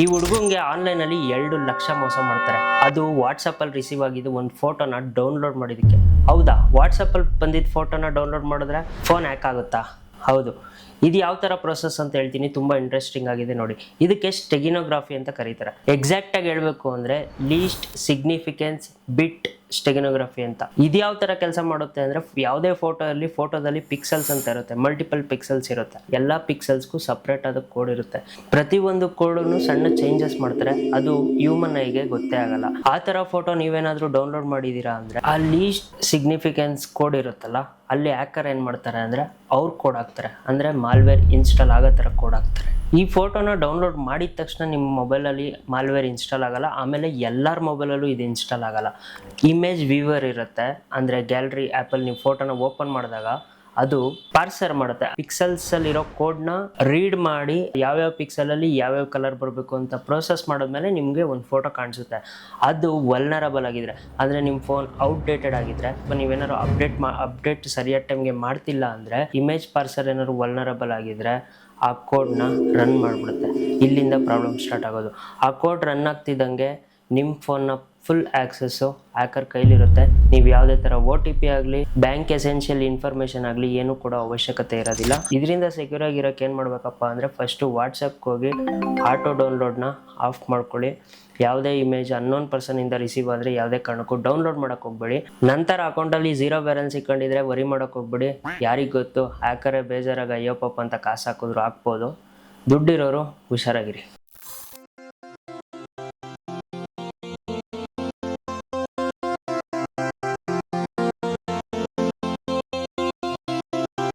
ಈ ಹುಡುಗಂಗೆ ಆನ್ಲೈನ್ ಅಲ್ಲಿ ಎರಡು ಲಕ್ಷ ಮೋಸ ಮಾಡ್ತಾರೆ. ಅದು ವಾಟ್ಸಪ್ಪಲ್ಲಿ ರಿಸೀವ್ ಆಗಿದ್ದು ಒಂದು ಫೋಟೋನ ಡೌನ್ಲೋಡ್ ಮಾಡಿದಕ್ಕೆ ಹೌದಾ? ವಾಟ್ಸಪ್ಪಲ್ಲಿ ಬಂದಿದ್ದ ಫೋಟೋನ ಡೌನ್ಲೋಡ್ ಮಾಡಿದ್ರೆ ಫೋನ್ ಹ್ಯಾಕ್ ಆಗುತ್ತಾ? ಹೌದು. ಇದು ಯಾವ ತರ ಪ್ರೊಸೆಸ್ ಅಂತ ಹೇಳ್ತೀನಿ, ತುಂಬಾ ಇಂಟ್ರೆಸ್ಟಿಂಗ್ ಆಗಿದೆ ನೋಡಿ. ಇದಕ್ಕೆ ಸ್ಟೆಗಿನೋಗ್ರಾಫಿ ಅಂತ ಕರೀತಾರೆ. ಎಕ್ಸಾಕ್ಟ್ ಆಗಿ ಅಂದರೆ ಅಂದ್ರೆ ಲೀಸ್ಟ್ ಸಿಗ್ನಿಫಿಕೆನ್ಸ್ ಬಿಟ್ ಸ್ಟೆಗನೋಗ್ರಫಿ ಅಂತ. ಇದು ಯಾವ ತರ ಕೆಲಸ ಮಾಡುತ್ತೆ ಅಂದ್ರೆ ಯಾವುದೇ ಫೋಟೋ ಅಲ್ಲಿ ಫೋಟೋದಲ್ಲಿ ಪಿಕ್ಸೆಲ್ಸ್ ಅಂತ ಇರುತ್ತೆ. ಮಲ್ಟಿಪಲ್ ಪಿಕ್ಸೆಲ್ಸ್ ಇರುತ್ತೆ. ಎಲ್ಲ ಪಿಕ್ಸೆಲ್ಸ್ಗೂ ಸಪ್ರೇಟ್ ಆದ ಕೋಡ್ ಇರುತ್ತೆ. ಪ್ರತಿಯೊಂದು ಕೋಡನ್ನು ಸಣ್ಣ ಚೇಂಜಸ್ ಮಾಡ್ತಾರೆ. ಅದು ಹ್ಯೂಮನ್ ಐಗೆ ಗೊತ್ತೇ ಆಗಲ್ಲ. ಆ ತರ ಫೋಟೋ ನೀವೇನಾದ್ರೂ ಡೌನ್ಲೋಡ್ ಮಾಡಿದೀರಾ ಅಂದ್ರೆ ಆ ಲೀಸ್ಟ್ ಸಿಗ್ನಿಫಿಕೆನ್ಸ್ ಕೋಡ್ ಇರುತ್ತಲ್ಲ, ಅಲ್ಲಿ ಹ್ಯಾಕರ್ ಏನ್ ಮಾಡ್ತಾರೆ ಅಂದ್ರೆ ಅವ್ರು ಕೋಡ್ ಹಾಕ್ತಾರೆ. ಅಂದ್ರೆ ಮಾಲ್ವೇರ್ ಇನ್ಸ್ಟಾಲ್ ಆಗೋ ತರ ಕೋಡ್ ಹಾಕ್ತಾರೆ. ಈ ಫೋಟೋನ ಡೌನ್ಲೋಡ್ ಮಾಡಿದ ತಕ್ಷಣ ನಿಮ್ಮ ಮೊಬೈಲಲ್ಲಿ ಮಾಲ್ವೇರ್ ಇನ್ಸ್ಟಾಲ್ ಆಗಲ್ಲ. ಆಮೇಲೆ ಎಲ್ಲರ ಮೊಬೈಲಲ್ಲೂ ಇದು ಇನ್ಸ್ಟಾಲ್ ಆಗಲ್ಲ. ಇಮೇಜ್ ವ್ಯೂವರ್ ಇರುತ್ತೆ. ಅಂದರೆ ಗ್ಯಾಲರಿ ಆ್ಯಪಲ್ಲಿ ನೀವು ಫೋಟೋನ ಓಪನ್ ಮಾಡಿದಾಗ ಅದು ಪಾರ್ಸರ್ ಮಾಡುತ್ತೆ. ಪಿಕ್ಸೆಲ್ಸ್ ಅಲ್ಲಿರೋ ನ ರೀಡ್ ಮಾಡಿ ಯಾವ್ಯಾವ ಪಿಕ್ಸೆಲ್ ಅಲ್ಲಿ ಯಾವ್ಯಾವ ಕಲರ್ ಬರಬೇಕು ಅಂತ ಪ್ರೋಸೆಸ್ ಮಾಡಿದ್ಮೇಲೆ ನಿಮಗೆ ಒಂದು ಫೋಟೋ ಕಾಣಿಸುತ್ತೆ. ಅದು ವಲ್ನರಬಲ್ ಆಗಿದ್ರೆ, ಅಂದ್ರೆ ನಿಮ್ಮ ಫೋನ್ ಔಟ್ಡೇಟೆಡ್ ಆಗಿದ್ರೆ ನೀವೇನಾದ್ರು ಅಪ್ಡೇಟ್ ಅಪ್ಡೇಟ್ ಸರಿಯಾದ ಟೈಮ್ಗೆ ಮಾಡ್ತಿಲ್ಲ ಅಂದರೆ ಇಮೇಜ್ ಪಾರ್ಸರ್ ಏನಾದ್ರು ವಲ್ನರಬಲ್ ಆಗಿದ್ರೆ ಆ ಕೋಡ್ನ ರನ್ ಮಾಡಿಬಿಡುತ್ತೆ. ಇಲ್ಲಿಂದ ಪ್ರಾಬ್ಲಮ್ ಸ್ಟಾರ್ಟ್ ಆಗೋದು. ಆ ಕೋಡ್ ರನ್ ಆಗ್ತಿದ್ದಂಗೆ ನಿಮ್ಮ ಫೋನ್ನ ಫುಲ್ ಆಕ್ಸೆಸ್ಸು ಹ್ಯಾಕರ್ ಕೈಲಿರುತ್ತೆ. ನೀವು ಯಾವುದೇ ಥರ ಒ ಟಿ ಪಿ ಆಗಲಿ ಬ್ಯಾಂಕ್ ಎಸೆನ್ಷಿಯಲ್ ಇನ್ಫಾರ್ಮೇಷನ್ ಆಗಲಿ ಏನೂ ಕೂಡ ಅವಶ್ಯಕತೆ ಇರೋದಿಲ್ಲ. ಇದರಿಂದ ಸೆಕ್ಯೂರ್ ಆಗಿರೋಕೆ ಏನು ಮಾಡಬೇಕಪ್ಪ ಅಂದರೆ ಫಸ್ಟು ವಾಟ್ಸಪ್ಗೆ ಹೋಗಿ ಆಟೋ ಡೌನ್ಲೋಡ್ನ ಆಫ್ ಮಾಡ್ಕೊಳ್ಳಿ. ಯಾವುದೇ ಇಮೇಜ್ ಅನ್ನೋನ್ ಪರ್ಸನಿಂದ ರಿಸೀವ್ ಆದರೆ ಯಾವುದೇ ಕಾರಣಕ್ಕೂ ಡೌನ್ಲೋಡ್ ಮಾಡೋಕೆ ಹೋಗ್ಬೇಡಿ. ನಂತರ ಅಕೌಂಟಲ್ಲಿ ಝೀರೋ ಬ್ಯಾಲೆನ್ಸ್ ಇಕ್ಕೊಂಡಿದ್ರೆ ವರಿ ಮಾಡೋಕೆ ಹೋಗ್ಬೇಡಿ. ಯಾರಿಗೆ ಗೊತ್ತು? ಹ್ಯಾಕರೇ ಬೇಜಾರಾಗ ಅಯ್ಯೋ ಪಾಪ ಅಂತ ಕಾಸು ಹಾಕಿದ್ರು ಹಾಕ್ಬೋದು. ದುಡ್ಡಿರೋರು ಹುಷಾರಾಗಿರಿ.